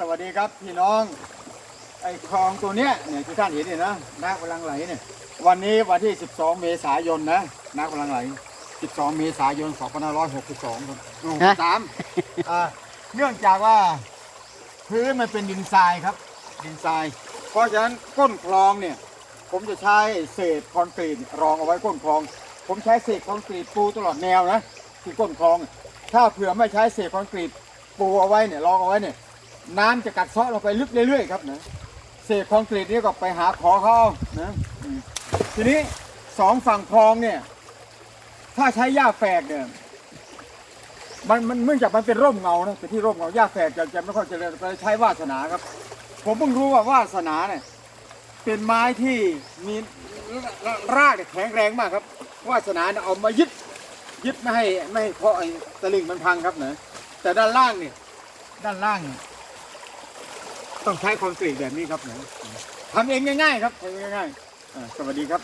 สวัสดีครับพี่น้อง ไอ้คลองตัวเนี้ยเนี่ยที่ท่านเห็นเนี่ยนะน้ำกำลังไหลเนี่ยวันนี้วันที่ 12 เมษายนนะน้ำกำลังไหล 12 เมษายน 2562ครับสามอ่าเนื่องจากว่าพื้นมันเป็นดินทรายครับ ดินทราย เพราะฉะนั้นก้นคลองเนี่ย ผมจะใช้เศษคอนกรีตรองเอาไว้ก้นคลอง ผมใช้เศษคอนกรีตปูตลอดแนวนะที่ก้นคลอง ถ้าเผื่อไม่ใช้เศษคอนกรีตปูเอาไว้เนี่ยรองเอาไว้เนี่ย น้ำจะกัดเซาะเราไปลึกเรื่อยๆครับนะเศษคอนกรีตนี่ก็ไปหาขอเขาเอานะทีนี้สองฝั่งคลองเนี่ย ถ้าใช้หญ้าแฝกเนี่ยมันมันเนื่องจากมันเป็นร่มเงานะเป็นที่ร่มเงาหญ้าแฝกจะจะไม่ค่อยเจริญก็เลยใช้วาสนาครับ ผมเพิ่งรู้ว่าวาสนาเนี่ยเป็นไม้ที่มีรากแข็งแรงมากครับ วาสนาเนี่ยเอามายึดยึดไม่ให้ไม่ให้เพราะไอ้ตะลิ่งมันพังครับเนะแต่ด้านล่างเนี่ยด้านล่างเนี่ย ต้องใช้คอนกรีตแบบนี้ครับทำเองง่ายๆครับทำเองง่ายๆอ่าสวัสดีครับ